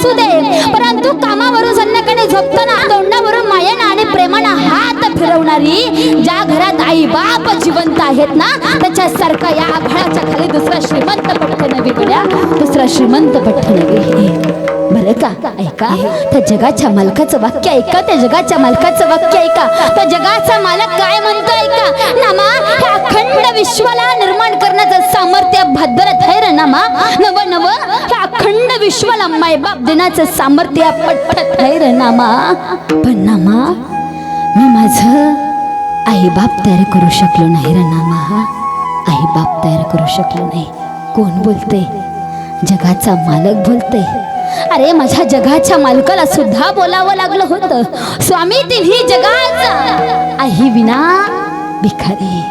असू दे. परंतु कामावरून संध्याकाळी झोपताना तोंडावरून मायाना आणि प्रेमानं हात फिरवणारी ज्या घरात आई बाप जिवंत आहेत ना त्याच्यासारखा या आभाळाच्या खाली दुसरा श्रीमंत पट्ट नवी गड्या दुसरा श्रीमंत पट्ट नवी बरं का? ऐका. त्या जगाच्या मालकाचं वाक्य ऐका त्या जगाच्या मालकाचं वाक्य ऐका. त्या जगाचा मालक काय म्हणतो ऐका. नामा हे अखंड विश्वाला निर्माण करण्याचं सामर्थ्य भद्र थैर नामा. नव नव हे अखंड विश्वाला मायबाप देण्याचं सामर्थ्य पट्ट नाही रनामा पण नामा मी माझं आई बाप तयार करू शकलो नाही रनामा नामा. आई बाप तयार करू शकलो नाही. कोण बोलते? जगाचा मालक बोलते. अरे माझ्या जगाच्या मालकाला सुद्धा बोलावं लागलं होतं. स्वामी तिन्ही जगाचा. आई विना भिखारी.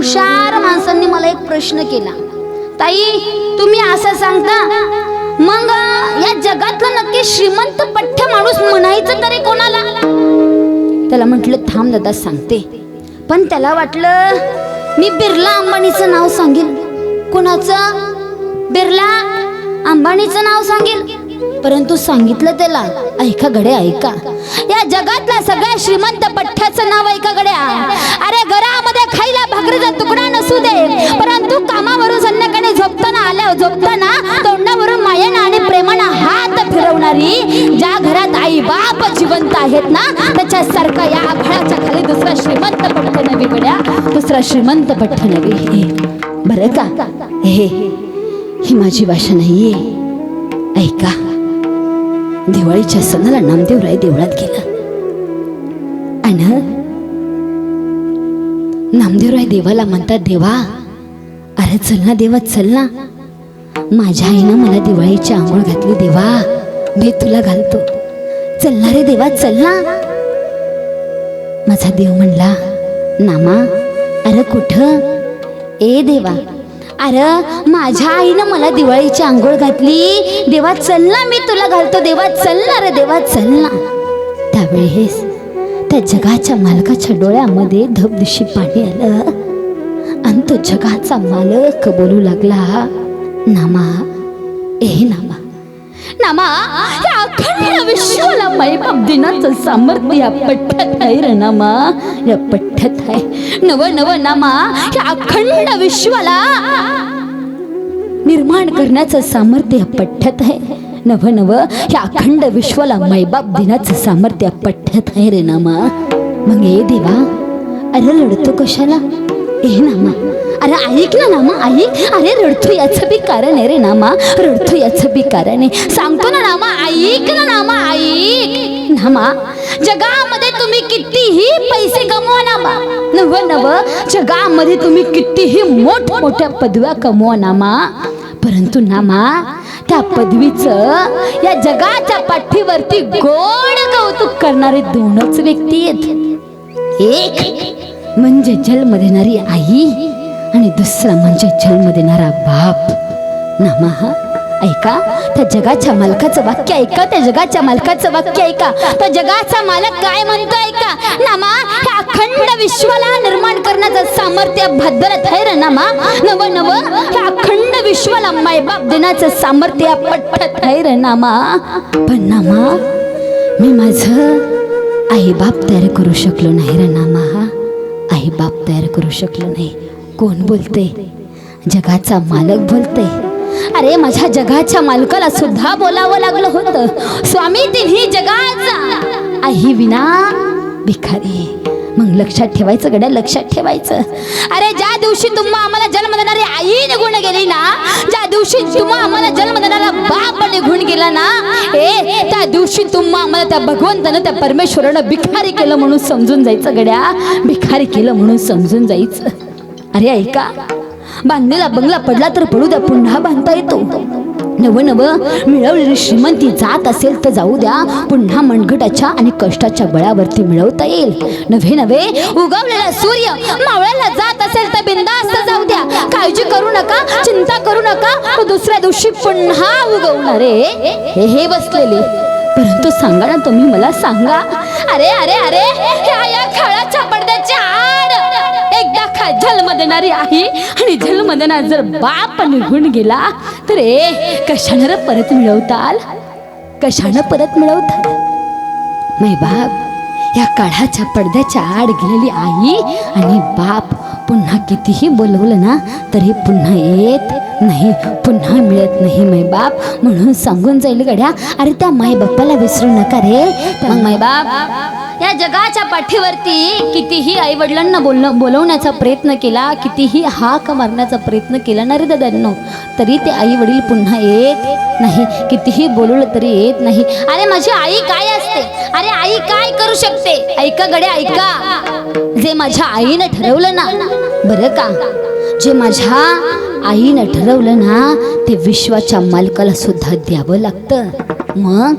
हुशार माणसांनी मला एक प्रश्न केला. ताई तुम्ही असं सांगता? मग या जगातलं नक्की श्रीमंत पठ्ठ माणूस म्हणायचं तरी कोणाला? त्याला म्हटलं थांब दादा सांगते. पण त्याला वाटलं मी बिर्ला अंबानीचं नाव सांगेल. कोणाचं? बिर्ला अंबानीचं नाव सांगेल. परंतु सांगितलं त्याला ऐका गड्या ऐका. या जगातला सगळ्या श्रीमंत पठ्ठ्याचं नाव ऐका गड्या. अरे घरामध्ये भाकरीचा तुकडा नसू दे परंतु कामावरून संध्याकाळी झोपताना आल्या झोपताना तोंडावरून मायेनं आणि प्रेमानं हात फिरवणारी ज्या घरात आई बाप जिवंत आहेत ना त्याच्यासारखा या आभाळाच्या खाली दुसरा श्रीमंत पठ्ठ नवी गड्या. दुसरा श्रीमंत पठ्ठ नवी हे. बरं का? हे ही माझी भाषा नाहीये. ऐका. दिवाळीच्या सणाला नामदेवराय देवळात गेला. आणि नामदेवराय देवाला म्हणतात देवा अरे चल ना देवा चल ना. माझ्या आईनं मला दिवाळीची आंघोळ घातली देवा. मी तुला घालतो. चल ना रे देवा चल ना. माझा देव म्हणला नामा अरे कुठं? ए देवा अरे माझ्या आईनं मला दिवाळीची आंघोळ घातली. देवा चल ना मी तुला घालतो देवा चल ना रे देवा चल ना. त्यावेळेस त्या जगाच्या मालकाच्या डोळ्यामध्ये धबधशी पाणी आलं. आणि तो जगाचा मालक बोलू लागला नामा ए नामा नामा या अखंड विश्वाला मैबाप दिनाचं सामर्थ्य या पठ्ठ्यात आहे रे नामा या पठ्ठ्यात आहे. नव नव नामा या अखंड विश्वाला निर्माण करण्याचं सामर्थ्य या पठ्ठ्यात आहे. नव नव या अखंड विश्वाला मैबाप देण्याचं सामर्थ्य पठ्यात आहे रे नामा. मग ये देवा अरे रडतो कशाला? ए नामा अरे ऐक ना नामा ऐक. अरे रडतो याचं बी कारण आहे रे नामा रडतो याचं बी कारण आहे. सांगतो ना नामा ऐक ना नामा ऐक. नामा जगामध्ये तुम्ही कितीही पैसे कमवा नामा. नव नव जगामध्ये तुम्ही कितीही मोठ मोठ्या पदव्या कमवा नामा. परंतु नामा त्या पदवीचं या जगाच्या पाठीवरती गोड कौतुक करणारे दोनच व्यक्ती आहेत. एक म्हणजे जन्म देणारी आई आणि दुसरा म्हणजे जन्म देणारा बाप. नामा ऐका त्या जगाच्या मालकाचं वाक्य ऐका त्या जगाच्या मालकाचं वाक्य ऐका त्या जगाचा मालक काय म्हणतो ऐका. नामा विश्वाला निर्माण करण्याचं सामर्थ्य भद्र थैर नामा नव नव अखंड विश्वाला मायबाप देण्याचं सामर्थ्य पट्ट थैर नामा. पण नामा मी माझं आई बाप तयार करू शकलो नाही रे नामा. आई बाप तयार करू शकलो नाही. कोण बोलते? जगाचा मालक बोलते. अरे माझ्या जगाच्या मालकाला सुद्धा बोलावं लागलं होतं. स्वामी तिन्ही जगाचा. आई विना भिकारी मग लक्षात ठेवायचं गड्या लक्षात ठेवायचं. अरे ज्या दिवशी तुम्हा आम्हाला जन्म देणारी आई निघून गेली ना ज्या दिवशी तुम्हा आम्हाला जन्म देणारा बाप निघून गेला ना ए त्या दिवशी तुम्हा आम्हाला त्या भगवंतानं त्या परमेश्वरानं भिखारी केलं म्हणून समजून जायचं गड्या. भिखारी केलं म्हणून समजून जायचं. अरे ऐका. बांधलेला बंगला पडला तर पडू द्या पुन्हा बांधता येतो. नव नव. मिळवलेली श्रीमंती जात असेल तर जाऊ द्या. पुन्हा मनगटाच्या आणि कष्टाच्या बळावरती मिळवता येईल. नव्हे नव्हे उगवलेला सूर्य मावळ्याला जात असेल तर बिंदास्त जाऊ द्या. काळजी करू नका चिंता करू नका. दुसऱ्या दिवशी पुन्हा उगवणार हे हे बसलेले. परंतु सांगा ना तुम्ही मला सांगा. अरे अरे अरे ह्या या खळाच्या पडद्याच्या आड. एकदा खा जन्म देणारी आई आणि जन्म देणार जर बाप निघून गेला तर ए कशानं परत मिळवताल? कशानं परत मिळवताल? मै बाप या काळाच्या पडद्याच्या आड गेलेली आई आणि बाप पुन्हा कितीही बोलवलं ना तरी पुन्हा येत नाही पुन्हा मिळत नाही मायबाप बाप. म्हणून सांगून जाईल गड्या अरे त्या मायबाप्पाला विसरू नका रे. त्या माय बाप या जगाच्या पाठीवरती कितीही आई वडिलांना बोलणं बोलवण्याचा प्रयत्न केला कितीही हाक मारण्याचा प्रयत्न केला ना रे दादांनो तरी ते आई वडील पुन्हा येत नाही. कितीही बोलवलं तरी येत नाही. अरे माझी आई काय असते? अरे आई काय करू शकते? ऐका गड्या ऐका. जे माझ्या आईनं ठरवलं ना बरं का? जे माझ्या आईनं ठरवलं ना ते विश्वाच्या मालकाला सुद्धा द्यावं लागतं. मग?